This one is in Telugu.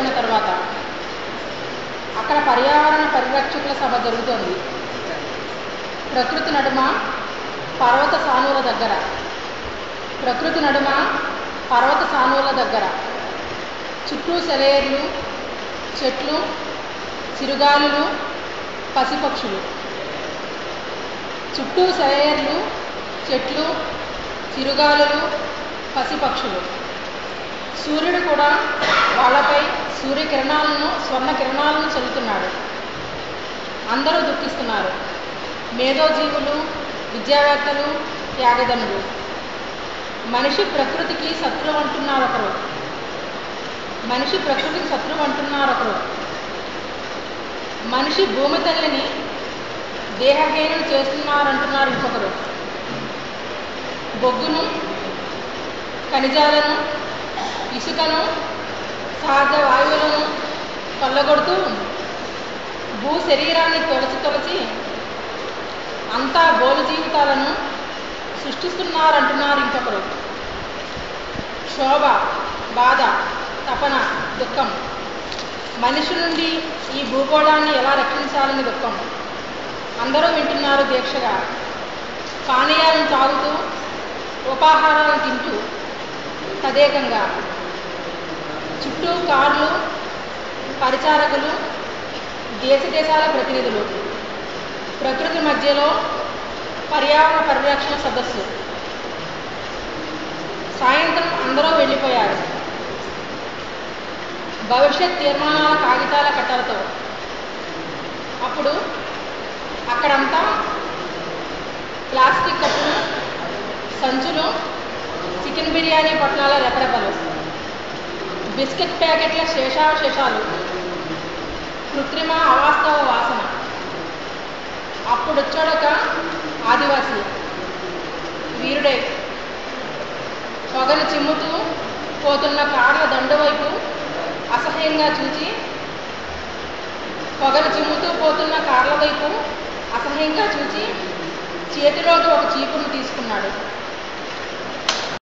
వెళ్ళిపోయిన తర్వాత అక్కడ పర్యావరణ పరిరక్షకుల సభ జరుగుతోంది. ప్రకృతి నడుమ పర్వత సానువుల దగ్గర. ప్రకృతి నడుమ పర్వత సానువుల దగ్గర. చుట్టూ సెలయేర్లు చెట్లు చిరుగాలులు పసిపక్షులు. చుట్టూ సెలయేర్లు చెట్లు చిరుగాలులు పసిపక్షులు. సూర్యుడు కూడా వాళ్ళపై సూర్యకిరణాలను స్వర్ణ కిరణాలను చల్లుతున్నాడు. అందరూ దుఃఖిస్తున్నారు. మేధోజీవులు విద్యావేత్తలు త్యాగదనులు మనిషి ప్రకృతికి శత్రువు అంటున్నారు ఒకరు. మనిషి ప్రకృతికి శత్రువు అంటున్నారు ఒకరు. మనిషి భూమి తల్లిని దేహహీనం చేస్తున్నారంటున్నారు ఇంకొకరు. బొగ్గును ఖనిజాలను ఇసుకను సహజ వాయువులను కొల్లగొడుతూ భూ శరీరాన్ని తొలచి తొలచి అంతా బోలు జీవితాలను సృష్టిస్తున్నారంటున్నారు ఇంకొకరు. క్షోభ బాధ తపన దుఃఖం. మనిషి నుండి ఈ భూగోళాన్ని ఎలా రక్షించాలని దుఃఖం? అందరూ వింటున్నారు దీక్షగా. పానీయాలను తాగుతూ ఉపాహారాలను తింటూ తదేకంగా. చుట్టూ కార్లు పరిచారకులు దేశ దేశాల ప్రతినిధులు. ప్రకృతి మధ్యలో పర్యావరణ పరిరక్షణ సదస్సు. సాయంత్రం అందరూ వెళ్ళిపోయారు. భవిష్యత్ తీర్మానాల కాగితాల కట్టలతో. అప్పుడు అక్కడంతా ప్లాస్టిక్ కప్పులు సంచులు చికెన్ బిర్యానీ పట్టణాల రెపరెపలు. బిస్కెట్ ప్యాకెట్ల శేషావశేషాలు కృత్రిమ అవాస్తవ వాసన. అప్పుడొచ్చాడొక ఆదివాసి. వీరుడే. పొగను చిమ్ముతూ పోతున్న కాళ్ళ దండు వైపు అసహ్యంగా చూచి పొగను చిమ్ముతూ పోతున్న కార్ల వైపు అసహ్యంగా చూచి చేతిలోకి ఒక చీపును తీసుకున్నాడు.